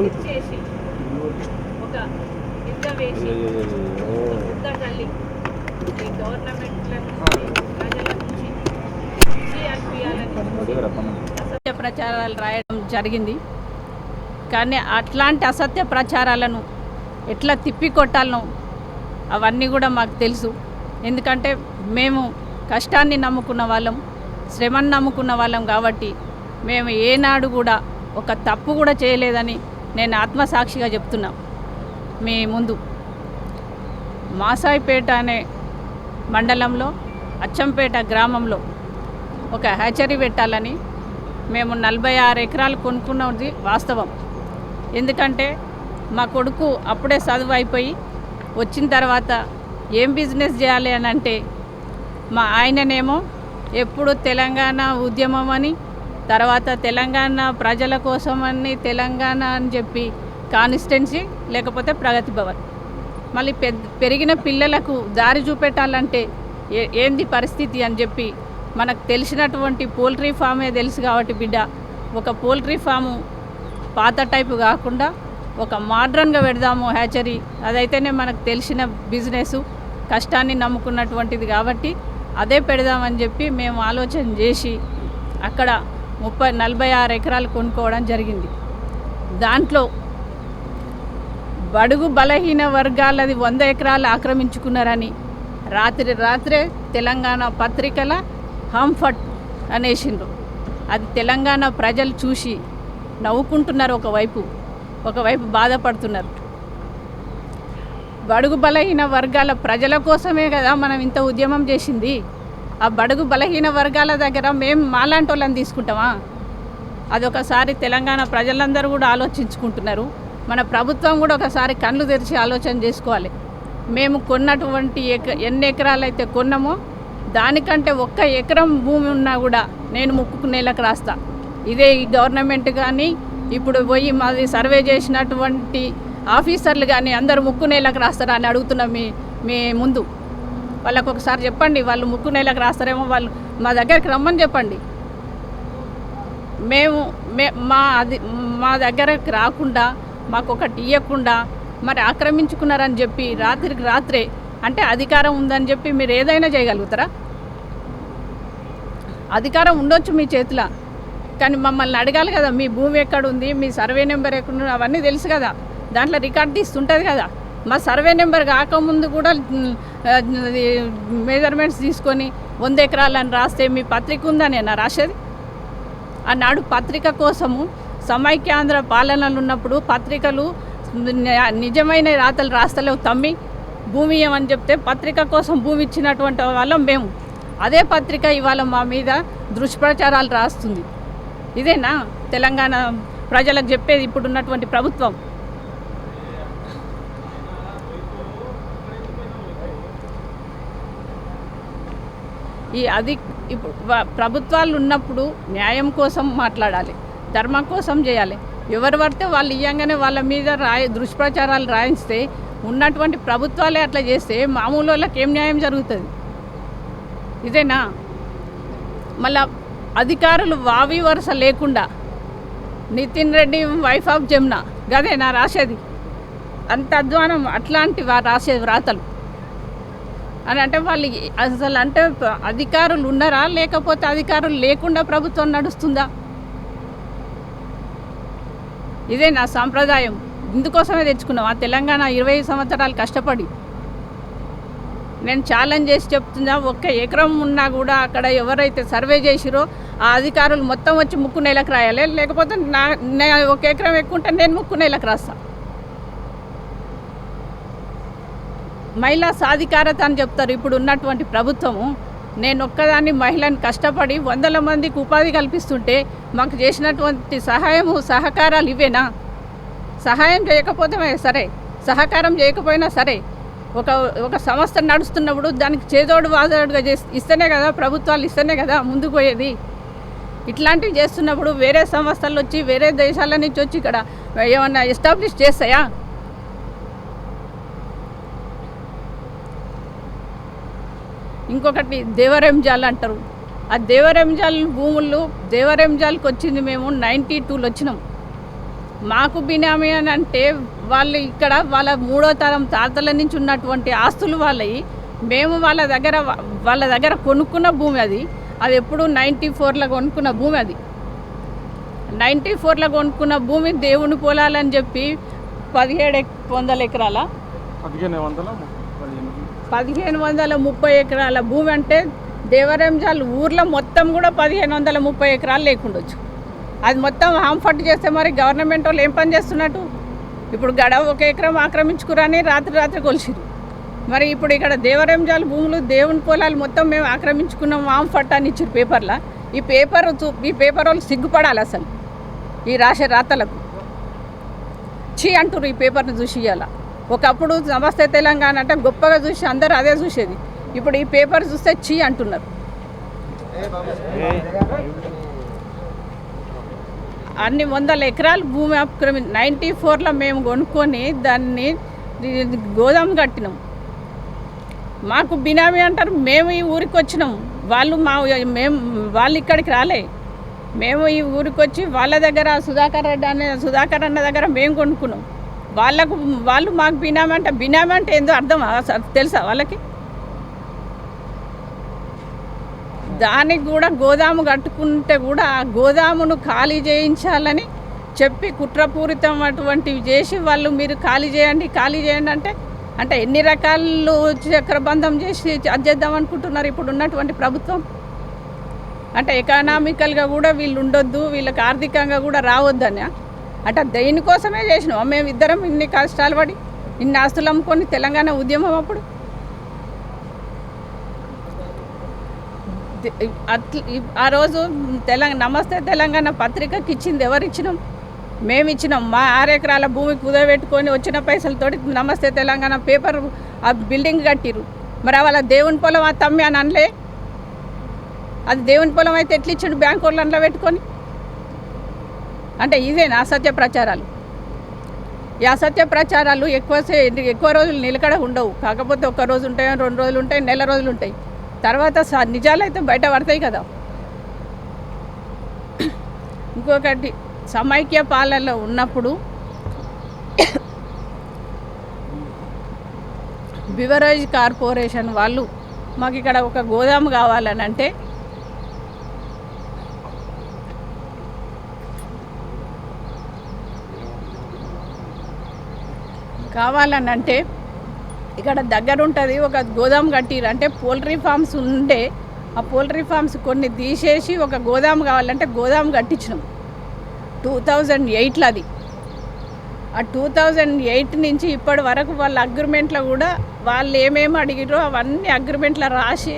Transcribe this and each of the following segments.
ఒక స్కెచ్ చేసి. ఒక నింద వేసి. ఒక ముద్ద తల్లి ఈ గవర్నమెంట్ల నుంచి ప్రజల నుంచి అనిపించాలని అసత్య ప్రచారాలు రాయడం జరిగింది. కానీ అట్లాంటి అసత్య ప్రచారాలను ఎట్లా తిప్పికొట్టాలనో అవన్నీ కూడా మాకు తెలుసు. ఎందుకంటే మేము కష్టాన్ని నమ్ముకున్న వాళ్ళం శ్రమను నమ్ముకున్న వాళ్ళం కాబట్టి మేము ఏనాడు కూడా ఒక తప్పు కూడా చేయలేదని నేను ఆత్మసాక్షిగా చెప్తున్నా. మీ ముందు మాసాయిపేట అనే మండలంలో అచ్చంపేట గ్రామంలో ఒక హ్యాచరీ పెట్టాలని మేము నలభై ఆరు ఎకరాలు కొనుక్కున్నది వాస్తవం. ఎందుకంటే మా కొడుకు అప్పుడే చదువు అయిపోయి వచ్చిన తర్వాత ఏం బిజినెస్ చేయాలి అని అంటే మా ఆయననేమో ఎప్పుడు తెలంగాణ ఉద్యమం అని తర్వాత తెలంగాణ ప్రజల కోసమని తెలంగాణ అని చెప్పి కాన్స్టెన్సీ లేకపోతే ప్రగతి భవన్. మళ్ళీ పెద్ద పెరిగిన పిల్లలకు దారి చూపెట్టాలంటే ఏ ఏంది పరిస్థితి అని చెప్పి మనకు తెలిసినటువంటి పోల్ట్రీ ఫామే తెలుసు కాబట్టి బిడ్డ ఒక పోల్ట్రీ ఫాము పాత టైపు కాకుండా ఒక మోడ్రన్గా పెడదాము హ్యాచరీ అదైతేనే మనకు తెలిసిన బిజినెస్ కష్టాన్ని నమ్ముకున్నటువంటిది కాబట్టి అదే పెడదామని చెప్పి మేము ఆలోచన చేసి అక్కడ ముప్పై నలభై ఆరు ఎకరాలు కొనుక్కోవడం జరిగింది. దాంట్లో బడుగు బలహీన వర్గాలది వంద ఎకరాలు ఆక్రమించుకున్నారని రాత్రి రాత్రే తెలంగాణ పత్రికల హంఫట్ అనేసిండ్రు. అది తెలంగాణ ప్రజలు చూసి నవ్వుకుంటున్నారు ఒకవైపు ఒకవైపు బాధపడుతున్నారు. బడుగు బలహీన వర్గాల ప్రజల కోసమే కదా మనం ఇంత ఉద్యమం చేసింది? ఆ బడుగు బలహీన వర్గాల దగ్గర మేము మాలాంటి వాళ్ళని తీసుకుంటామా? అదొకసారి తెలంగాణ ప్రజలందరూ కూడా ఆలోచించుకుంటున్నారు. మన ప్రభుత్వం కూడా ఒకసారి కళ్ళు తెరిచి ఆలోచన చేసుకోవాలి. మేము కొన్నటువంటి ఎక ఎన్ని ఎకరాలు అయితే కొన్నామో దానికంటే ఒక్క ఎకరం భూమి ఉన్నా కూడా నేను ముక్కుకు నేలకు రాస్తా. ఇదే ఈ గవర్నమెంట్ కానీ ఇప్పుడు పోయి మాది సర్వే చేసినటువంటి ఆఫీసర్లు కానీ అందరూ ముక్కు నేలకు రాస్తారా అని అడుగుతున్నాం మీ మీ ముందు. వాళ్ళకు ఒకసారి చెప్పండి వాళ్ళు ముక్కు రాస్తారేమో వాళ్ళు మా దగ్గరికి రమ్మని చెప్పండి. మేము మే మా అది మా దగ్గరకు రాకుండా మాకు ఒకటి ఇవ్వకుండా మరి ఆక్రమించుకున్నారని చెప్పి రాత్రికి రాత్రే అంటే అధికారం ఉందని చెప్పి మీరు ఏదైనా చేయగలుగుతారా? అధికారం ఉండొచ్చు మీ చేతిలో కానీ మమ్మల్ని అడగాలి కదా మీ భూమి ఎక్కడ ఉంది మీ సర్వే నెంబర్ ఎక్కడ ఉంది అవన్నీ తెలుసు కదా. దాంట్లో రికార్డ్ తీస్తుంటుంది కదా. మా సర్వే నెంబర్ కాకముందు కూడా మెజర్మెంట్స్ తీసుకొని వంద ఎకరాలని రాస్తే మీ పత్రిక ఉందని నా రాసేది. ఆనాడు పత్రిక కోసము సమైక్యాంధ్ర పాలనలు ఉన్నప్పుడు పత్రికలు నిజమైన రాతలు రాస్తలేవు తమ్మి. భూమి ఏమని చెప్తే పత్రిక కోసం భూమి ఇచ్చినటువంటి వాళ్ళం మేము. అదే పత్రిక ఇవాళ మా మీద దుష్ప్రచారాలు రాస్తుంది. ఇదేనా? తెలంగాణ ప్రజలకు చెప్పేది ఇప్పుడున్నటువంటి ప్రభుత్వం. ఈ అది ఇప్పుడు ప్రభుత్వాలు ఉన్నప్పుడు న్యాయం కోసం మాట్లాడాలి ధర్మం కోసం చేయాలి. ఎవరు పడితే వాళ్ళు ఇయ్యంగానే వాళ్ళ మీద రాయ దుష్ప్రచారాలు రాయిస్తే ఉన్నటువంటి ప్రభుత్వాలే అట్లా చేస్తే మామూలు వాళ్ళకి ఏం న్యాయం జరుగుతుంది? ఇదేనా? మళ్ళా అధికారులు వావి వరుస లేకుండా నితిన్ రెడ్డి వైఫ్ ఆఫ్ జమున గదేనా రాసేది? అంత అధ్వానం అట్లాంటి వారు రాసేది వ్రాతలు. అని అంటే వాళ్ళు అసలు అంటే అధికారులు ఉన్నారా? లేకపోతే అధికారులు లేకుండా ప్రభుత్వం నడుస్తుందా? ఇదే నా సాంప్రదాయం. ఇందుకోసమే తెచ్చుకున్నాం. ఆ తెలంగాణ ఇరవై సంవత్సరాలు కష్టపడి. నేను ఛాలెంజ్ చేసి చెప్తున్నా ఒక్క ఎకరం ఉన్నా కూడా అక్కడ ఎవరైతే సర్వే చేసిరో ఆ అధికారులు మొత్తం వచ్చి ముక్కు నెలకు రాయాలి. లేకపోతే నా ఒక ఎకరం ఎక్కువ ఉంటే నేను ముక్కు నెలకు రాస్తాను మహిళా సాధికారత అని చెప్తారు. ఇప్పుడు ఉన్నటువంటి ప్రభుత్వము నేను ఒక్కదాన్ని మహిళను కష్టపడి వందల మందికి ఉపాధి కల్పిస్తుంటే మాకు చేసినటువంటి సహాయము సహకారాలు ఇవేనా? సహాయం చేయకపోతే సరే సహకారం చేయకపోయినా సరే ఒక ఒక సంస్థ నడుస్తున్నప్పుడు దానికి చేదోడు వాదోడుగా చేసి ఇస్తేనే కదా ప్రభుత్వాలు ఇస్తేనే కదా ముందుకు పోయేది. ఇట్లాంటివి చేస్తున్నప్పుడు వేరే సంస్థలు వచ్చి వేరే దేశాల నుంచి వచ్చి ఇక్కడ ఏమన్నా ఎస్టాబ్లిష్ చేస్తాయా? ఇంకొకటి దేవరెంజాల్ అంటారు. ఆ దేవరెంజాల్ భూములు దేవరెంజాల్కి వచ్చింది మేము నైంటీ టూలో వచ్చినాం. మాకు బినామీ అని అంటే వాళ్ళు ఇక్కడ వాళ్ళ మూడో తరం తాతల నుంచి ఉన్నటువంటి ఆస్తులు వాళ్ళవి మేము వాళ్ళ దగ్గర వాళ్ళ దగ్గర కొనుక్కున్న భూమి అది. అది ఎప్పుడు నైంటీ ఫోర్లో కొనుక్కున్న భూమి అది. నైంటీ ఫోర్లో కొనుక్కున్న భూమి దేవుని పొలాలని చెప్పి పదిహేడు వందల ఎకరాల? పదిహేను వందల? పదిహేను వందల ముప్పై ఎకరాల భూమి అంటే దేవరంజాల్ ఊర్లో మొత్తం కూడా పదిహేను వందల ముప్పై ఎకరాలు లేకుండొచ్చు. అది మొత్తం హాంఫర్ట్ చేస్తే మరి గవర్నమెంట్ వాళ్ళు ఏం పని చేస్తున్నట్టు? ఇప్పుడు గడ ఒక ఎకరం ఆక్రమించుకురని రాత్రి రాత్రి కొలిసిరు మరి ఇప్పుడు ఇక్కడ దేవరంజాల భూములు దేవుని పొలాలు మొత్తం మేము ఆక్రమించుకున్నాం హాంఫర్ట్ అని ఇచ్చారు పేపర్లో. ఈ పేపర్ చూ- ఈ పేపర్ వాళ్ళు సిగ్గుపడాలి అసలు. ఈ రాసే రాతలకు. చీ అంటారు ఈ పేపర్ని చూసి ఇవ్వాలా ఒకప్పుడు నమస్తే తెలంగాణ అంటే గొప్పగా చూసి అందరూ అదే చూసేది. ఇప్పుడు ఈ పేపర్ చూస్తే చీ అంటున్నారు. అన్ని వందల ఎకరాలు భూమి ఆక్రమి నైంటీ ఫోర్లో మేము కొనుక్కొని దాన్ని గోదాం కట్టినాం. మాకు బినామీ అంటారు మేము ఈ ఊరికి వచ్చినాం. వాళ్ళు మా మేము వాళ్ళు ఇక్కడికి రాలే. మేము ఈ ఊరికి వచ్చి వాళ్ళ దగ్గర సుధాకర్ రెడ్డి అనే సుధాకర్ అన్న దగ్గర మేము కొనుక్కున్నాం. వాళ్ళకు వాళ్ళు మాకు బినామీ అంటే బినామీ అంటే ఏందో అర్థం తెలుసా వాళ్ళకి? దానికి కూడా గోదాము కట్టుకుంటే కూడా గోదామును ఖాళీ చేయించాలని చెప్పి కుట్రపూరితం అటువంటివి చేసి వాళ్ళు మీరు ఖాళీ చేయండి ఖాళీ చేయండి అంటే అంటే ఎన్ని రకాలు చక్రబంధం చేసి అది చేద్దాం అనుకుంటున్నారు ఇప్పుడు ఉన్నటువంటి ప్రభుత్వం? అంటే ఎకనామికల్గా కూడా వీళ్ళు ఉండొద్దు వీళ్ళకి ఆర్థికంగా కూడా రావద్దని అంటే దేనికోసమే చేసినాం మేము ఇద్దరం ఇన్ని కష్టాలు పడి ఇన్ని ఆస్తులు అమ్ముకొని తెలంగాణ ఉద్యమం అప్పుడు? ది- ఆ రోజు తెలంగాణ నమస్తే తెలంగాణ పత్రికకి ఇచ్చింది ఎవరు ఇచ్చినాం? మేము ఇచ్చినాం. మా ఆరు ఎకరాల భూమి కుదబెట్టుకొని వచ్చిన పైసలతోటి నమస్తే తెలంగాణ పేపర్ ఆ బిల్డింగ్ కట్టిరు మరి వాళ్ళ దేవుని పొలం ఆ తమ్మి అని అనలే? అది దేవుని పొలం అయితే ఎట్లా ఇచ్చిండు బ్యాంక్ వాళ్ళు అందులో పెట్టుకొని? అంటే ఇదేనా అసత్య ప్రచారాలు. ఈ అసత్య ప్రచారాలు ఎక్కువ ఎక్కువ రోజులు నిలకడ ఉండవు. కాకపోతే ఒక రోజు ఉంటాయి రెండు రోజులు ఉంటాయి నెల రోజులు ఉంటాయి. తర్వాత స- నిజాలు అయితే బయట పడతాయి కదా. ఇంకొకటి సమైక్య పాలనలో ఉన్నప్పుడు బివరేజ్ కార్పొరేషన్ వాళ్ళు మాకు ఇక్కడ ఒక గోదాము కావాలని అంటే కావాలని అంటే ఇక్కడ దగ్గర ఉంటుంది ఒక గోదాం కట్టిరు. అంటే పోల్ట్రీ ఫార్మ్స్ ఉండే ఆ పోల్ట్రీ ఫార్మ్స్ కొన్ని తీసేసి ఒక గోదాం కావాలంటే గోదాం కట్టించినాం. టూ థౌజండ్ ఎయిట్లో అది. ఆ టూ థౌజండ్ ఎయిట్ నుంచి ఇప్పటి వరకు వాళ్ళ అగ్రిమెంట్లో కూడా వాళ్ళు ఏమేమి అడిగిరో అవన్నీ అగ్రిమెంట్లో రాసి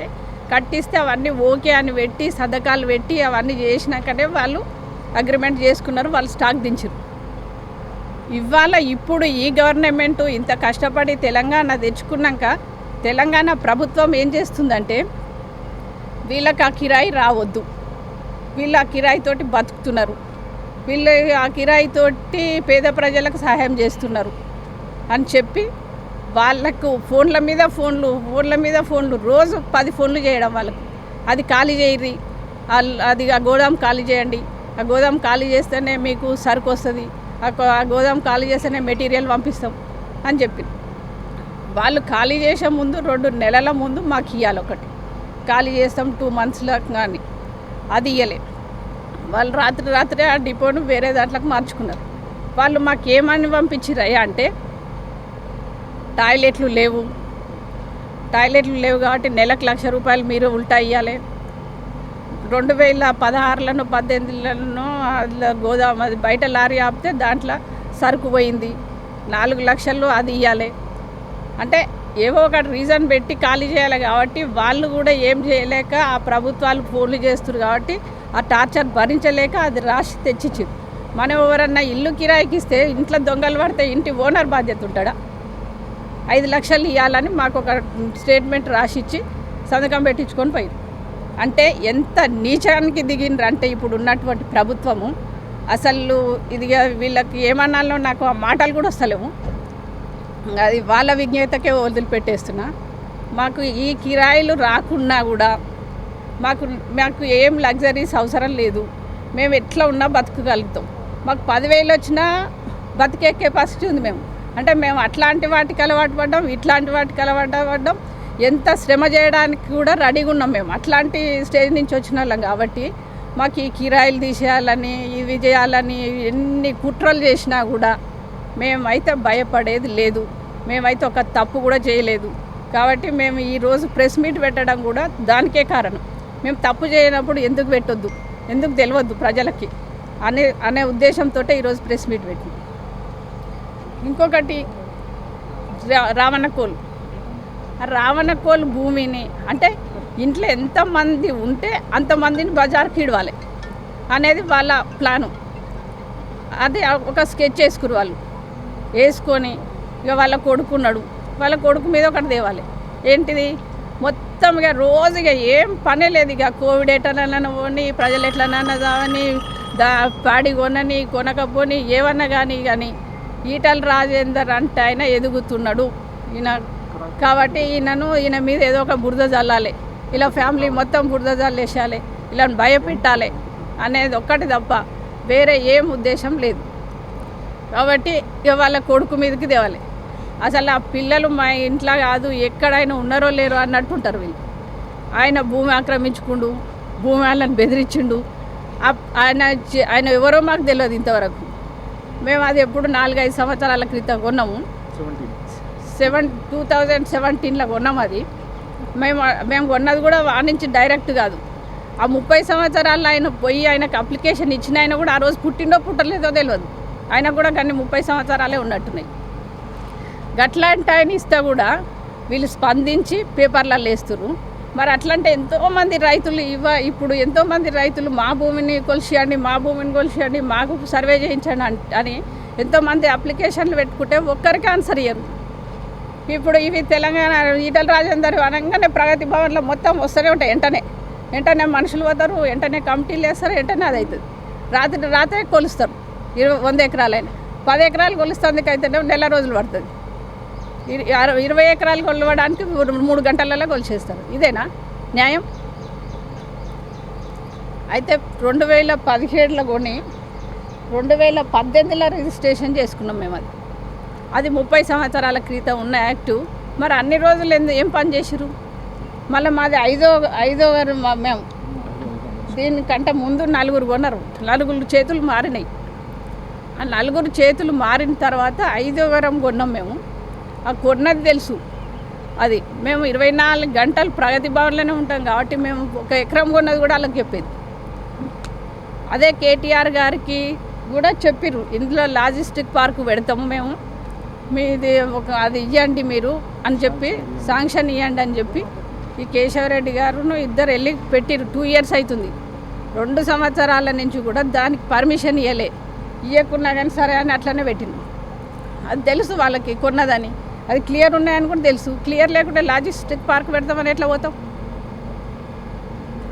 కట్టిస్తే అవన్నీ ఓకే అని పెట్టి సదకాలు పెట్టి అవన్నీ చేసినాకనే వాళ్ళు అగ్రిమెంట్ చేసుకున్నారు వాళ్ళు స్టాక్ దించారు. ఇవాళ ఇప్పుడు ఈ గవర్నమెంట్ ఇంత కష్టపడి తెలంగాణ తెచ్చుకున్నాక తెలంగాణ ప్రభుత్వం ఏం చేస్తుందంటే వీళ్ళకి ఆ కిరాయి రావద్దు. వీళ్ళు ఆ కిరాయితోటి బతుకుతున్నారు. వీళ్ళు ఆ కిరాయితోటి పేద ప్రజలకు సహాయం చేస్తున్నారు అని చెప్పి వాళ్ళకు ఫోన్ల మీద ఫోన్లు ఫోన్ల మీద ఫోన్లు రోజు పది ఫోన్లు చేయడం వాళ్ళకు. అది ఖాళీ చేయరి అది ఆ గోదాం ఖాళీ చేయండి. ఆ గోదాం ఖాళీ చేస్తేనే మీకు సరుకు వస్తుంది. ఆ ఆ గోదాం ఖాళీ చేస్తేనే మెటీరియల్ పంపిస్తాం అని చెప్పి వాళ్ళు ఖాళీ చేసే ముందు రెండు నెలల ముందు మాకు ఇవ్వాలి ఒకటి. ఖాళీ చేస్తాం టూ మంత్స్లో కానీ అది ఇవ్వలే వాళ్ళు రాత్రి రాత్రే ఆ డిపోను వేరే దాంట్లోకి మార్చుకున్నారు. వాళ్ళు మాకు ఏమని పంపించిరయ్యా అంటే టాయిలెట్లు లేవు. టాయిలెట్లు లేవు కాబట్టి నెలకు లక్ష రూపాయలు మీరు ఉల్టా ఇవ్వాలి రెండు వేల పదహారులను పద్దెనిమిదిలను అందులో గోదాం అది బయట లారీ ఆపితే దాంట్లో సరుకు పోయింది. నాలుగు లక్షలు అది ఇవ్వాలి అంటే ఏవో ఒక రీజన్ పెట్టి ఖాళీ చేయాలి కాబట్టి వాళ్ళు కూడా ఏం చేయలేక ఆ ప్రభుత్వాలు ఫోన్లు చేస్తున్నారు కాబట్టి ఆ టార్చర్ భరించలేక అది రాసి తెచ్చిచ్చింది. మనం ఎవరన్నా ఇల్లు కిరాయికి ఇస్తే ఇంట్లో దొంగలు పడితే ఇంటి ఓనర్ బాధ్యత ఉంటాడా? ఐదు లక్షలు ఇవ్వాలని మాకు ఒక స్టేట్మెంట్ రాసిచ్చి సంతకం పెట్టించుకొని పోయింది. అంటే ఎంత నీచానికి దిగినరు అంటే ఇప్పుడు ఉన్నటువంటి ప్రభుత్వము అసలు ఇది వీళ్ళకి ఏమన్నాలో నాకు ఆ మాటలు కూడా వస్తలేవు అది వాళ్ళ విజ్ఞతకే వదిలిపెట్టేస్తున్నా. మాకు ఈ కిరాయిలు రాకున్నా కూడా మాకు మాకు ఏం లగ్జరీస్ అవసరం లేదు. మేము ఎట్లా ఉన్నా బతకగలుగుతాం. మాకు పదివేలు వచ్చినా బతికే కెపాసిటీ ఉంది మేము. అంటే మేము అట్లాంటి వాటికి అలవాటు పడ్డాం ఇట్లాంటి వాటికి అలవాటు పడ్డాం. ఎంత శ్రమ చేయడానికి కూడా రెడీగా ఉన్నాం మేము. అట్లాంటి స్టేజ్ నుంచి వచ్చిన వాళ్ళం కాబట్టి మాకు ఈ కిరాయిలు తీసేయాలని ఇవి చేయాలని ఎన్ని కుట్రలు చేసినా కూడా మేమైతే భయపడేది లేదు. మేమైతే ఒక తప్పు కూడా చేయలేదు. కాబట్టి మేము ఈరోజు ప్రెస్ మీట్ పెట్టడం కూడా దానికే కారణం. మేము తప్పు చేయనప్పుడు ఎందుకు పెట్టొద్దు? ఎందుకు తెలియద్దు ప్రజలకి? అనే అనే ఉద్దేశంతో ఈరోజు ప్రెస్ మీట్ పెట్టి ఇంకొకటి రా- రావణకోలు. రావణకోలు భూమిని అంటే ఇంట్లో ఎంతమంది ఉంటే అంతమందిని బజార్కి ఇడవాలి అనేది వాళ్ళ ప్లాను. అది ఒక స్కెచ్ వేసుకురు వాళ్ళు. వేసుకొని ఇక వాళ్ళ కొడుకున్నాడు. వాళ్ళ కొడుకు మీద ఒకటి తేవాలి. ఏంటిది? మొత్తం ఇక రోజుగా ఏం పనే లేదు ఇక కోవిడ్ ఎట్లనైనా పోని ప్రజలు ఎట్లనన్నా కానీ దా పాడి కొనని కొనకపోని ఏమన్నా కానీ కానీ ఈటల రాజేందర్ అంటే ఆయన ఎదుగుతున్నాడు. ఈయన కాబట్టి ఈయనను ఈయన మీద ఏదో ఒక బురద చల్లాలి ఇలా ఫ్యామిలీ మొత్తం బురద జల్లేసాలి ఇలా భయపెట్టాలి అనేది ఒక్కటి తప్ప వేరే ఏం ఉద్దేశం లేదు. కాబట్టి ఇక వాళ్ళ కొడుకు మీదకి తేవాలి. అసలు ఆ పిల్లలు మా ఇంట్లో కాదు ఎక్కడైనా ఉన్నారో లేరో అన్నట్టు ఉంటారు వీళ్ళు. ఆయన భూమి ఆక్రమించుకుండు భూమి వాళ్ళని బెదిరించిండు. ఆయన ఆయన ఎవరో మాకు తెలియదు ఇంతవరకు. మేము అది ఎప్పుడు నాలుగైదు సంవత్సరాల క్రితం కొన్నాము. సెవెన్ టూ థౌజండ్ సెవెంటీన్లో కొన్నాం అది. మేము మేము కొన్నది కూడా ఆ నుంచి డైరెక్ట్ కాదు. ఆ ముప్పై సంవత్సరాల్లో ఆయన పోయి ఆయనకు అప్లికేషన్ ఇచ్చిన ఆయన కూడా ఆ రోజు పుట్టిండో పుట్టలేదో తెలియదు ఆయన కూడా కానీ ముప్పై సంవత్సరాలే ఉన్నట్టున్నాయి. గట్లాంటి ఆయన ఇస్తే కూడా వీళ్ళు స్పందించి పేపర్లలో వేస్తున్నారు మరి అట్లాంటి ఎంతోమంది రైతులు ఇవ్వ ఇప్పుడు ఎంతోమంది రైతులు మా భూమిని కొలిచేయండి మా భూమిని కొలిచేయండి మాకు సర్వే చేయించండి అని ఎంతోమంది అప్లికేషన్లు పెట్టుకుంటే ఒక్కరికి ఆన్సర్ ఇయ్యరు. ఇప్పుడు ఇవి తెలంగాణ ఈటల రాజేందర్ అనగానే ప్రగతి భవన్లో మొత్తం వస్తూనే ఉంటాయి వెంటనే. వెంటనే మనుషులు పోతారు వెంటనే కమిటీలు వేస్తారు వెంటనే అది అవుతుంది. రాత్రి రాత్రే కొలుస్తారు. ఇరవై వంద ఎకరాలైనా. పది ఎకరాలు కొలుస్తుంది అయితేనే నెల రోజులు పడుతుంది. ఇరవై ఎకరాలు కొలవడానికి మూడు- మూడు గంటలలో కొలిచేస్తారు. ఇదేనా న్యాయం? అయితే రెండు వేల పదిహేడులో కొని రెండు వేల పద్దెనిమిదిలో రిజిస్ట్రేషన్ చేసుకున్నాం మేము అది అది ముప్పై సంవత్సరాల క్రితం ఉన్న యాక్టు. మరి అన్ని రోజులు ఎందు ఏం పని చేసిరు మళ్ళీ మాది ఐదో ఐదో గారు మేము దీనికంటే ముందు నలుగురు కొన్నారు. నలుగురు చేతులు మారినాయి. ఆ నలుగురు చేతులు మారిన తర్వాత ఐదో వరం కొన్నాం మేము. ఆ కొన్నది తెలుసు. అది మేము ఇరవై నాలుగు గంటలు ప్రగతి భవన్లోనే ఉంటాం కాబట్టి మేము ఒక ఎకరం కొన్నది కూడా వాళ్ళకి చెప్పేది. అదే కేటీఆర్ గారికి కూడా చెప్పిర్రు. ఇందులో లాజిస్టిక్ పార్క్ పెడతాము మేము. మీది ఒక అది ఇవ్వండి మీరు అని చెప్పి శాంక్షన్ ఇవ్వండి అని చెప్పి ఈ కేశవరెడ్డి గారును ఇద్దరు వెళ్ళి పెట్టిరు టూ ఇయర్స్ అవుతుంది రెండు సంవత్సరాల నుంచి కూడా దానికి పర్మిషన్ ఇవ్వలే ఇవ్వకున్నా కానీ సరే అని అట్లనే పెట్టింది. అది తెలుసు వాళ్ళకి కొన్నదని. అది క్లియర్ ఉన్నాయని కూడా తెలుసు. క్లియర్ లేకుంటే లాజిస్టిక్ పార్క్ పెడతామని ఎట్లా పోతాం?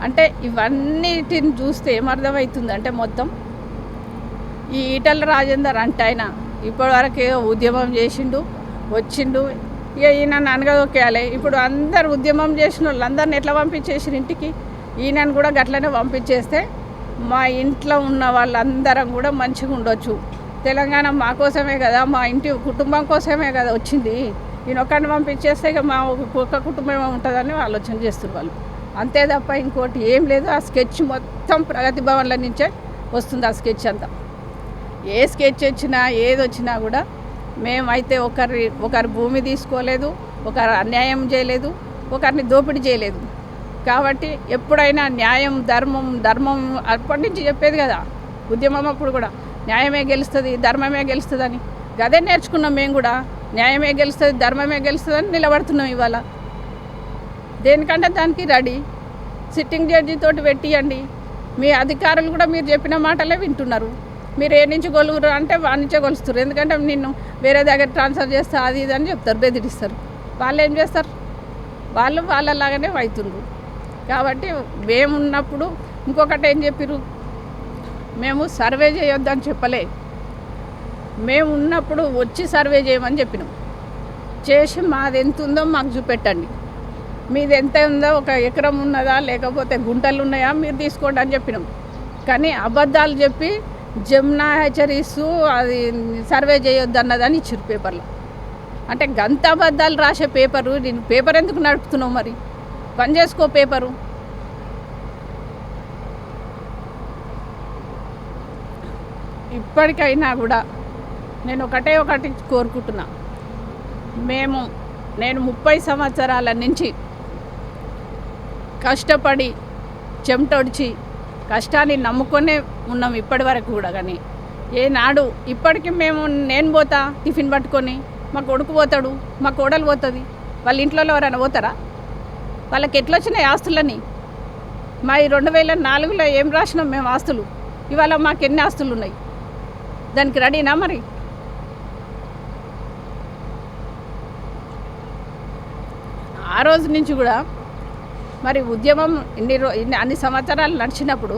అంటే ఇవన్నిటిని చూస్తే ఏమర్థమవుతుంది అంటే మొత్తం ఈ ఈటల రాజేందర్ అంటే ఆయన ఇప్పటివరకు ఉద్యమం చేసిండు వచ్చిండు. ఇక ఈయన అనగదొక్కేయాలి ఇప్పుడు అందరు ఉద్యమం చేసిన వాళ్ళు అందరిని ఎట్లా పంపించేసిన ఇంటికి? ఈయనను కూడా గట్లనే పంపించేస్తే మా ఇంట్లో ఉన్న వాళ్ళందరం కూడా మంచిగా ఉండొచ్చు. తెలంగాణ మా కోసమే కదా మా ఇంటి కుటుంబం కోసమే కదా వచ్చింది. ఈయన ఒక్కడిని పంపించేస్తే ఇక మా ఒక కుటుంబం ఉంటుందని ఆలోచన చేస్తున్నారు వాళ్ళు. అంతే తప్ప ఇంకోటి ఏం లేదు. ఆ స్కెచ్ మొత్తం ప్రగతి భవన్ల నుంచే వస్తుంది ఆ స్కెచ్ అంతా. ఏ స్కెచ్ వచ్చినా ఏది వచ్చినా కూడా మేమైతే ఒకరి ఒకరి భూమి తీసుకోలేదు ఒకరు అన్యాయం చేయలేదు ఒకరిని దోపిడీ చేయలేదు. కాబట్టి ఎప్పుడైనా న్యాయం ధర్మం ధర్మం అప్పటి నుంచి చెప్పేది కదా ఉద్యమం అప్పుడు కూడా. న్యాయమే గెలుస్తుంది ధర్మమే గెలుస్తుందని. అదే నేర్చుకున్నాం మేము కూడా. న్యాయమే గెలుస్తుంది ధర్మమే గెలుస్తుందని నిలబడుతున్నాం ఇవాళ. దేనికంటే దానికి రెడీ. సిట్టింగ్ జడ్జి తోటి పెట్టియండి. మీ అధికారులు కూడా మీరు చెప్పిన మాటలే వింటున్నారు. మీరు ఏ నుంచి కొలుగురు అంటే వాడి నుంచే కొలుస్తారు ఎందుకంటే నిన్ను వేరే దగ్గర ట్రాన్స్ఫర్ చేస్తా అది ఇది అని చెప్తారు బెదిరిస్తారు. వాళ్ళు ఏం చేస్తారు? వాళ్ళు వాళ్ళలాగానే అవుతుండ్రు కాబట్టి మేము ఉన్నప్పుడు ఇంకొకటి ఏం చెప్పిర్రు? మేము సర్వే చేయొద్దని చెప్పలే. మేము ఉన్నప్పుడు వచ్చి సర్వే చేయమని చెప్పినాం. చేసి మాది ఎంత ఉందో మాకు చూపెట్టండి. మీది ఎంత ఉందో ఒక ఎకరం ఉన్నదా లేకపోతే గుంటలు ఉన్నాయా మీరు తీసుకోండి అని చెప్పినాం. కానీ అబద్ధాలు చెప్పి జమునా హెచ్చరిస్తూ అది సర్వే చేయొద్దు అన్నదని ఇచ్చారు పేపర్లో. అంటే గంత అబద్ధాలు రాసే పేపరు నేను పేపర్ ఎందుకు నడుపుతున్నావు మరి? పని చేసుకో పేపరు. ఇప్పటికైనా కూడా నేను ఒకటే ఒకటి కోరుకుంటున్నా. మేము నేను ముప్పై సంవత్సరాల నుంచి కష్టపడి చెమటొడిచి కష్టాన్ని నమ్ముకొనే ఉన్నాం ఇప్పటి వరకు కూడా కానీ. ఏనాడు ఇప్పటికి మేము నేను పోతా టిఫిన్ పట్టుకొని మా కొడుకు పోతాడు మా కోడలు పోతుంది. వాళ్ళ ఇంట్లో ఎవరైనా పోతారా? వాళ్ళకి ఎట్లా వచ్చినాయి ఆస్తులని? మా ఈ రెండు వేల నాలుగులో ఏం రాసినాం మేము ఆస్తులు? ఇవాళ మాకు ఎన్ని ఆస్తులు ఉన్నాయి? దానికి రెడీనా మరి? ఆ రోజు నుంచి కూడా మరి ఉద్యమం ఇన్ని రో ఇన్ని అన్ని సంవత్సరాలు నడిచినప్పుడు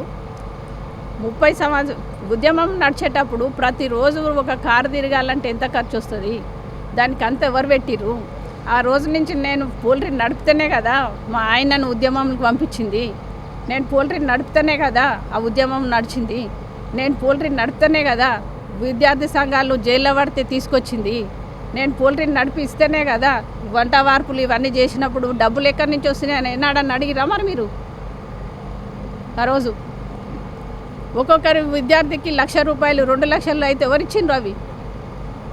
ముప్పై సంవత్సరం ఉద్యమం నడిచేటప్పుడు ప్రతిరోజు ఒక కారు తిరగాలంటే ఎంత ఖర్చు వస్తుంది? దానికి అంత ఎవరు పెట్టిర్రు? ఆ రోజు నుంచి నేను పోల్ట్రీ నడిపితేనే కదా మా ఆయనను ఉద్యమంకి పంపించింది. నేను పోల్ట్రీ నడిపితేనే కదా ఆ ఉద్యమం నడిచింది. నేను పోల్ట్రీ నడిపితేనే కదా విద్యార్థి సంఘాలు జైల్లో పడితే తీసుకొచ్చింది. నేను పోల్ట్రీని నడిపిస్తేనే కదా వంట వార్పులు ఇవన్నీ చేసినప్పుడు డబ్బులు ఎక్కడి నుంచి వస్తున్నాయని ఏనాడని అడిగిరా మరి మీరు? ఆ రోజు. ఒక్కొక్కరి విద్యార్థికి లక్ష రూపాయలు రెండు లక్షలు అయితే ఎవరిచ్చిండ్రు అవి?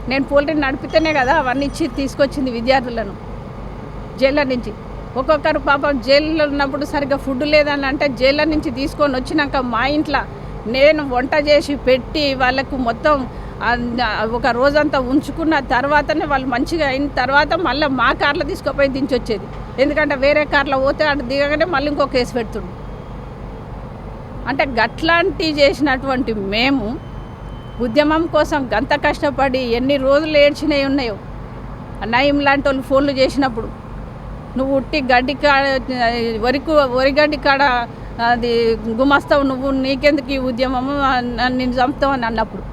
నేను పోల్ట్రీని నడిపితేనే కదా అవన్నీ ఇచ్చి తీసుకొచ్చింది విద్యార్థులను జైళ్ళ నుంచి. ఒక్కొక్కరు పాపం జైల్లో ఉన్నప్పుడు సరిగ్గా ఫుడ్ లేదని అంటే జైళ్ళ నుంచి తీసుకొని వచ్చినాక మా ఇంట్లో నేను వంట చేసి పెట్టి వాళ్ళకు మొత్తం ఒక రోజంతా ఉంచుకున్న తర్వాతనే వాళ్ళు మంచిగా అయిన తర్వాత మళ్ళీ మా కార్లో తీసుకుపోయి దించొచ్చేది. ఎందుకంటే వేరే కార్లో పోతే అటు దిగగానే మళ్ళీ ఇంకో కేసు పెడుతుండు. అంటే గట్లాంటి చేసినటువంటి మేము ఉద్యమం కోసం గంత కష్టపడి ఎన్ని రోజులు ఏడ్చినవి ఉన్నాయో. నయం లాంటి వాళ్ళు ఫోన్లు చేసినప్పుడు నువ్వు ఉట్టి గడ్డి కాడ వరికు వరి గడ్డి కాడ అది గుమస్తావు నువ్వు నీకెందుకు ఈ ఉద్యమము నేను చంపుతావు అని అన్నప్పుడు.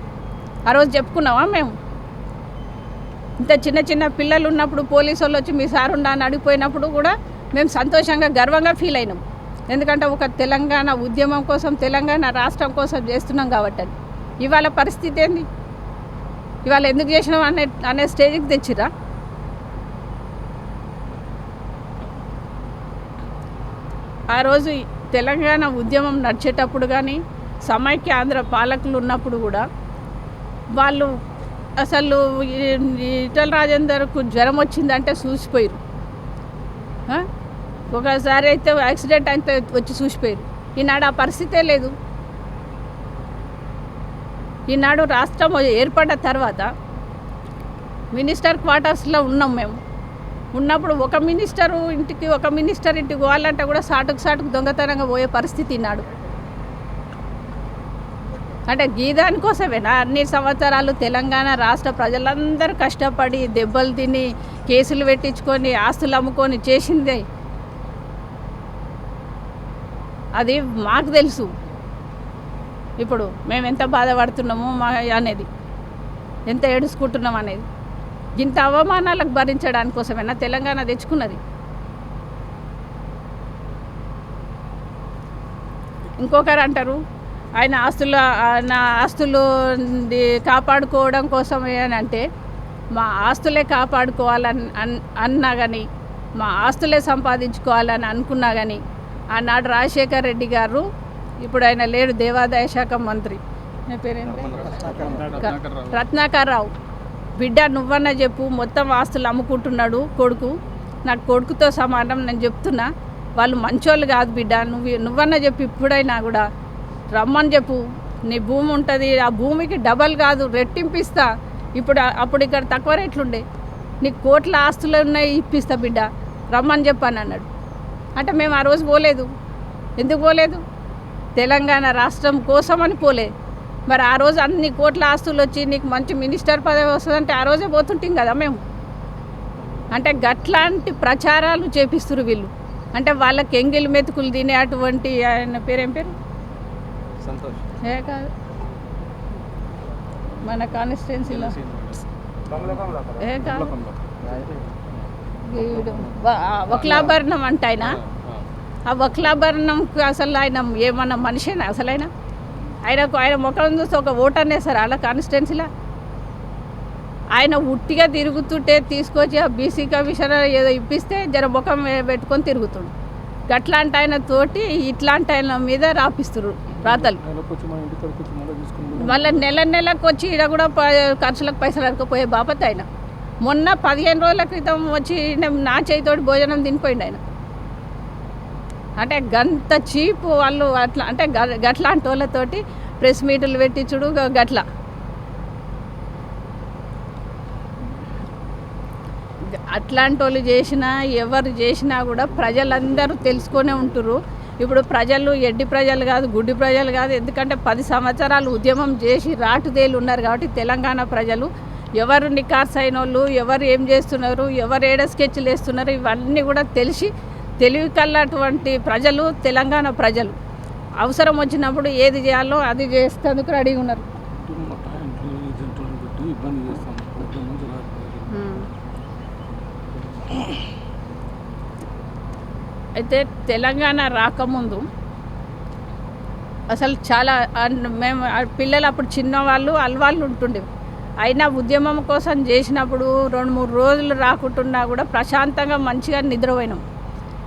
ఆ రోజు చెప్పుకున్నావా మేము? ఇంత చిన్న చిన్న పిల్లలు ఉన్నప్పుడు పోలీసు వాళ్ళు వచ్చి మీ సార్ ఉండా అని అడిగిపోయినప్పుడు కూడా మేము సంతోషంగా గర్వంగా ఫీల్ అయినాం. ఎందుకంటే ఒక తెలంగాణ ఉద్యమం కోసం తెలంగాణ రాష్ట్రం కోసం చేస్తున్నాం కాబట్టి అని. ఇవాళ పరిస్థితి ఏంది? ఇవాళ ఎందుకు చేసినాం అనే అనే స్టేజ్కి తెచ్చిరా ఆ రోజు తెలంగాణ ఉద్యమం నడిచేటప్పుడు కానీ సమైక్య ఆంధ్ర పాలకులు ఉన్నప్పుడు కూడా వాళ్ళు అసలు ఇటల రాజేందర్కు జ్వరం వచ్చిందంటే చూసిపోయారు ఒకసారి అయితే యాక్సిడెంట్ అయితే వచ్చి చూసిపోయారు ఈనాడు ఆ పరిస్థితే లేదు. ఈనాడు రాష్ట్రం ఏర్పడ్డ తర్వాత మినిస్టర్ క్వార్టర్స్లో ఉన్నాం మేము. ఉన్నప్పుడు ఒక మినిస్టరు ఇంటికి ఒక మినిస్టర్ ఇంటికి పోవాలంటే కూడా సాటుకు సాటుకు దొంగతనంగా పోయే పరిస్థితి ఈనాడు. అంటే గీదాని కోసమేనా అన్ని సంవత్సరాలు తెలంగాణ రాష్ట్ర ప్రజలందరూ కష్టపడి దెబ్బలు తిని కేసులు పెట్టించుకొని ఆస్తులు అమ్ముకొని చేసిందే. అది మాకు తెలుసు. ఇప్పుడు మేము ఎంత బాధపడుతున్నాము మా అనేది? ఎంత ఏడుచుకుంటున్నాం అనేది? ఇంత అవమానాలకు భరించడానికి కోసమేనా తెలంగాణ తెచ్చుకున్నది? ఇంకొకరు అంటారు ఆయన ఆస్తులు నా ఆస్తులు కాపాడుకోవడం కోసమే అని అంటే మా ఆస్తులే కాపాడుకోవాలని అన్ అన్నా కానీ మా ఆస్తులే సంపాదించుకోవాలని అనుకున్నా కానీ ఆనాడు రాజశేఖర్ రెడ్డి గారు ఇప్పుడు ఆయన లేడు దేవాదాయ శాఖ మంత్రి. ఆయన పేరేంటి? రత్నాకర్ రావు. బిడ్డ నువ్వన్నా చెప్పు మొత్తం ఆస్తులు అమ్ముకుంటున్నాడు కొడుకు. నాకు కొడుకుతో సమానం నేను చెప్తున్నా. వాళ్ళు మంచోళ్ళు కాదు బిడ్డ. నువ్వు నువ్వన్నా చెప్పు ఇప్పుడైనా కూడా రమ్మని చెప్పు. నీ భూమి ఉంటుంది. ఆ భూమికి డబల్ కాదు రెట్టింపిస్తా. ఇప్పుడు అప్పుడు ఇక్కడ తక్కువ రేట్లుండే. నీకు కోట్ల ఆస్తులు ఉన్నాయి ఇప్పిస్తా బిడ్డ. రమ్మని చెప్పాను అన్నాడు. అంటే మేము ఆ రోజు పోలేదు. ఎందుకు పోలేదు? తెలంగాణ రాష్ట్రం కోసమని పోలే. మరి ఆ రోజు అన్ని కోట్ల ఆస్తులు వచ్చి నీకు మంచి మినిస్టర్ పదవి వస్తుందంటే ఆ రోజే పోతుంటాం కదా మేము. అంటే గట్లాంటి ప్రచారాలు చేపిస్తురు వీళ్ళు. అంటే వాళ్ళకి ఎంగిలి మెతుకులు తినే అటువంటి ఆయన పేరేం పేరు? సంతోష్. ఏ కాదు మన కాన్స్టిట్యున్సీలో ఏ కాదు వీడు వక్లాభరణం అంటే ఆయన? ఆ వక్లాభరణంకి అసలు ఆయన ఏమన్నా మనిషేనా అసలు ఆయన ఆయనకు ఆయన ముఖం చూస్తే ఒక ఓట్ అనేసారు అలా కాన్స్టిట్యున్సీలో ఆయన ఉట్టిగా తిరుగుతుంటే తీసుకొచ్చి ఆ బీసీ కమిషనర్ ఏదో ఇప్పిస్తే జర ముఖం పెట్టుకొని తిరుగుతుండు. గట్లాంటి ఆయన తోటి ఇట్లాంటి ఆయన మీద రాపిస్తున్నారు రాతలు. మళ్ళీ నెల నెలకు వచ్చి ఈడ కూడా ఖర్చులకు పైసలు అడకపోయే బాపత్ ఆయన. మొన్న పదిహేను రోజుల క్రితం వచ్చి నా చేతితోటి భోజనం తినిపోయిండు ఆయన. అంటే గంత చీప్ వాళ్ళు అట్లా అంటే గట్లాంటి వాళ్ళతోటి ప్రెస్ మీట్లు పెట్టించుడు గట్ల. అట్లాంటి వాళ్ళు చేసినా ఎవరు చేసినా కూడా ప్రజలందరూ తెలుసుకొనే ఉంటారు ఇప్పుడు ప్రజలు ఎడ్డి ప్రజలు కాదు గుడ్డి ప్రజలు కాదు ఎందుకంటే పది సంవత్సరాలు ఉద్యమం చేసి రాటుదేలు ఉన్నారు కాబట్టి తెలంగాణ ప్రజలు. ఎవరు నికార్స్ అయిన వాళ్ళు ఎవరు ఏం చేస్తున్నారు ఎవరు ఏడ స్కెచ్లు వేస్తున్నారు ఇవన్నీ కూడా తెలిసి తెలివి కల్లటువంటి ప్రజలు తెలంగాణ ప్రజలు. అవసరం వచ్చినప్పుడు ఏది చేయాలో అది చేస్తేందుకు రెడీగా ఉన్నారు మా ఇంట్లో జంతువులను పెట్టి ఇబ్బంది చేస్తాం ప్రభుత్వం నుంచి రాకపోతే అయితే తెలంగాణ రాకముందు అసలు చాలా మేము పిల్లలు అప్పుడు చిన్నవాళ్ళు అల్వాళ్ళు ఉంటుండే. అయినా ఉద్యమం కోసం చేసినప్పుడు రెండు మూడు రోజులు రాకుంటున్నా కూడా ప్రశాంతంగా మంచిగా నిద్రపోయినాం.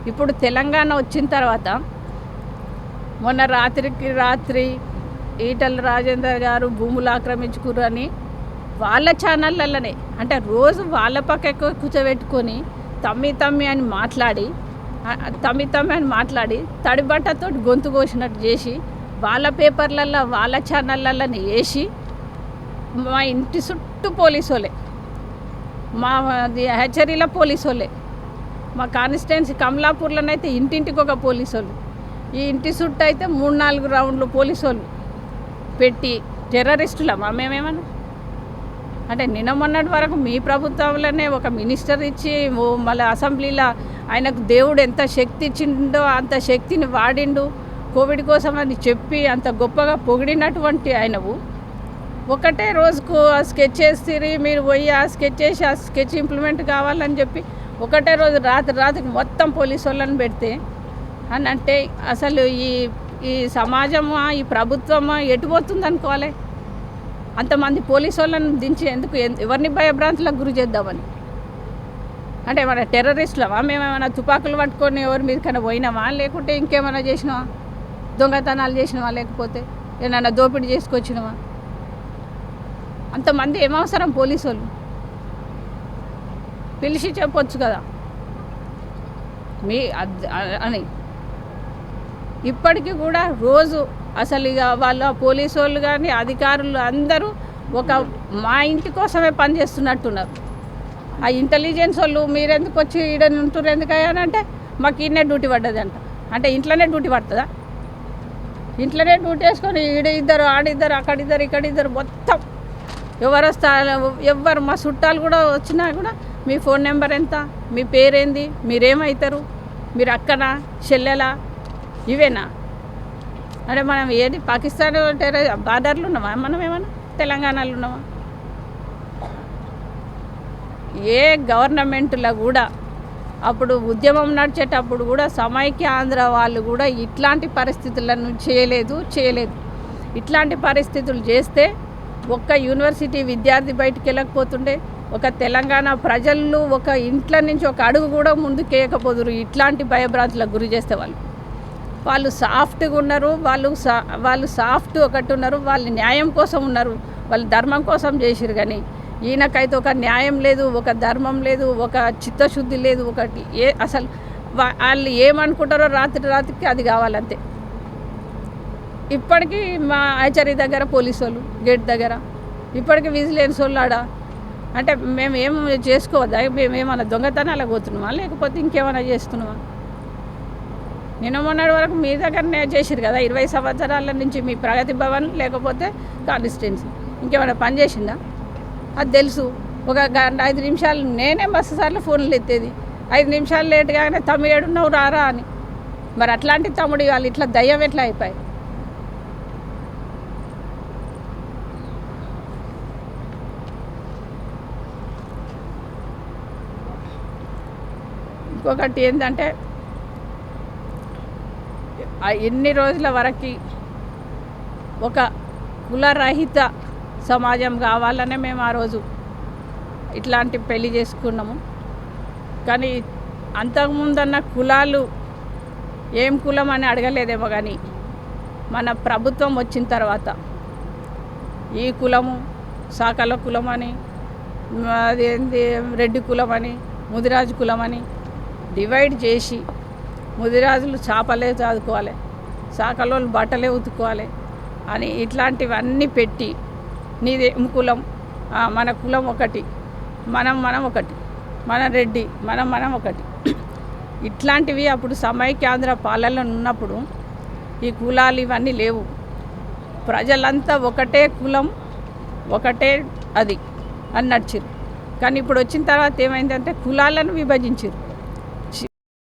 ఇప్పుడు తెలంగాణ వచ్చిన తర్వాత మొన్న రాత్రికి రాత్రి ఈటల రాజేందర్ గారు భూములు ఆక్రమించుకురు అని వాళ్ళ ఛానళ్ళలోనే అంటే రోజు వాళ్ళ పక్క ఎక్కువ కూర్చోబెట్టుకొని తమ్మి తమ్మి అని మాట్లాడి తమ్మి మాట్లాడి తడిబట్టతో గొంతు కోసినట్టు చేసి వాళ్ళ పేపర్లల్లో వాళ్ళ ఛానళ్ళని వేసి మా ఇంటి చుట్టూ పోలీసు వాళ్ళే మా అది హెచ్చరీలో పోలీసు వాళ్ళే మా కాన్స్టిట్యున్సీ కమలాపూర్లోనైతే ఇంటింటికి ఒక పోలీసు వాళ్ళు ఈ ఇంటి చుట్టూ అయితే మూడు నాలుగు రౌండ్లు పోలీసు వాళ్ళు పెట్టి టెర్రరిస్టులమా మేమేమన్నా? అంటే నిన్న మొన్నటి వరకు మీ ప్రభుత్వంలోనే ఒక మినిస్టర్ ఇచ్చి మళ్ళీ అసెంబ్లీలో ఆయనకు దేవుడు ఎంత శక్తి ఇచ్చిండో అంత శక్తిని వాడిండు. కోవిడ్ కోసం అని చెప్పి అంత గొప్పగా పొగిడినటువంటి ఆయనవు. ఒకటే రోజుకు ఆ స్కెచ్ చేసి మీరు పోయి ఆ స్కెచ్ చేసి ఆ స్కెచ్ ఇంప్లిమెంట్ కావాలని చెప్పి ఒకటే రోజు రాత్రి రాత్రికి మొత్తం పోలీసు వాళ్ళని పెడితే అని అంటే అసలు ఈ ఈ సమాజమా ఈ ప్రభుత్వమా ఎటు పోతుంది అనుకోవాలి. అంతమంది పోలీసు వాళ్ళని దించి ఎందుకు ఎవరిని భయభ్రాంతులకు గురి చేద్దామని. అంటే మన టెర్రరిస్టులమా మేమేమైనా తుపాకులు పట్టుకొని ఎవరి మీదకైనా పోయినామా? లేకుంటే ఇంకేమైనా చేసినామా దొంగతనాలు చేసినామా లేకపోతే ఏమైనా దోపిడీ చేసుకొచ్చినామా అంతమంది ఏమవసరం పోలీసు వాళ్ళు పిలిచి చెప్పొచ్చు కదా. మీ అని. ఇప్పటికీ కూడా రోజు అసలు ఇక వాళ్ళు పోలీసు వాళ్ళు కానీ అధికారులు అందరూ ఒక మా ఇంటి కోసమే పనిచేస్తున్నట్టున్నారు. ఆ ఇంటెలిజెన్స్ వాళ్ళు మీరెందుకు వచ్చి ఈడ ఉంటున్నారు అంటే మాకు ఈయనే డ్యూటీ పడ్డదంట. అంటే ఇంట్లోనే డ్యూటీ పడుతుందా? ఇంట్లోనే డ్యూటీ వేసుకొని ఈడ ఇద్దరు ఆడిద్దరు అక్కడిద్దరు ఇక్కడిద్దరు మొత్తం. ఎవరు వస్తారు ఎవరు మా చుట్టాలు కూడా వచ్చినా కూడా మీ ఫోన్ నెంబర్ ఎంత మీ పేరేంది మీరేమవుతారు మీరు అక్కనా చెల్లెలా? ఇవేనా? అంటే మనం ఏది పాకిస్తాన్ బార్డర్లు ఉన్నామా మనం ఏమన్నా తెలంగాణలో ఉన్నామా ఏ గవర్నమెంట్లో కూడా అప్పుడు ఉద్యమం నడిచేటప్పుడు కూడా సమైక్య ఆంధ్ర వాళ్ళు కూడా ఇట్లాంటి పరిస్థితులను చేయలేదు చేయలేదు. ఇట్లాంటి పరిస్థితులు చేస్తే ఒక్క యూనివర్సిటీ విద్యార్థి బయటికి వెళ్ళకపోతుండే ఒక తెలంగాణ ప్రజలు ఒక ఇంట్లో నుంచి ఒక అడుగు కూడా ముందుకేయకపోదురు ఇట్లాంటి భయభ్రాంతులకు గురి చేస్తే వాళ్ళు. వాళ్ళు సాఫ్ట్గా ఉన్నారు వాళ్ళు సా వాళ్ళు సాఫ్ట్ ఒకటి ఉన్నారు వాళ్ళు న్యాయం కోసం ఉన్నారు వాళ్ళు ధర్మం కోసం చేసిరు కానీ ఈయనకైతే ఒక న్యాయం లేదు ఒక ధర్మం లేదు ఒక చిత్తశుద్ధి లేదు ఒకటి ఏ అసలు వాళ్ళు ఏమనుకుంటారో రాత్రి రాత్రికి అది కావాలంతే. ఇప్పటికీ మా ఆచార్య దగ్గర పోలీసు వాళ్ళు గేట్ దగ్గర. ఇప్పటికీ విజిలెన్స్ వాళ్ళు ఆడ అంటే మేము ఏం చేసుకోవద్దా? మేము ఏమైనా దొంగతనాలకు పోతున్నామా? లేకపోతే ఇంకేమైనా చేస్తున్నామా? నిన్న మొన్నటి వరకు మీ దగ్గరనే చేసిరు కదా? ఇరవై సంవత్సరాల నుంచి మీ ప్రగతి భవన్ లేకపోతే కాన్స్టిట్యున్సీ. ఇంకేమైనా పని చేసిందా? అది తెలుసు. ఒక గంట ఐదు నిమిషాలు నేనే బస్సు సార్లు ఫోన్లు ఎత్తేది. ఐదు నిమిషాలు లేట్గానే తమ్ముడు ఏడున్నావు రారా అని. మరి అట్లాంటి తమ్ముడు వాళ్ళు ఇట్లా దయ్యం ఎట్లా అయిపోయి ఇంకొకటి ఏంటంటే ఎన్ని రోజుల వరకు ఒక కులరహిత సమాజం కావాలనే మేము ఆ రోజు ఇట్లాంటి పెళ్ళి చేసుకున్నాము. కానీ అంతకుముందన్న కులాలు ఏం కులం అని అడగలేదేమో కానీ మన ప్రభుత్వం వచ్చిన తర్వాత ఈ కులము సాకల కులం అని అదేంది రెడ్డి కులం అని ముదిరాజు కులం అని డివైడ్ చేసి ముదిరాజులు చేపలే చదువుకోవాలి సాకలోళ్ళు బట్టలే ఉతుక్కోవాలి అని ఇట్లాంటివన్నీ పెట్టి నీదేం కులం? మన కులం ఒకటి మనం మనం ఒకటి మన రెడ్డి మనం మనం ఒకటి. ఇట్లాంటివి అప్పుడు సమైక్యాంధ్ర పాలనలో ఉన్నప్పుడు ఈ కులాలు ఇవన్నీ లేవు. ప్రజలంతా ఒకటే కులం ఒకటే అది అని నడిచారు కానీ ఇప్పుడు వచ్చిన తర్వాత ఏమైందంటే కులాలను విభజించారు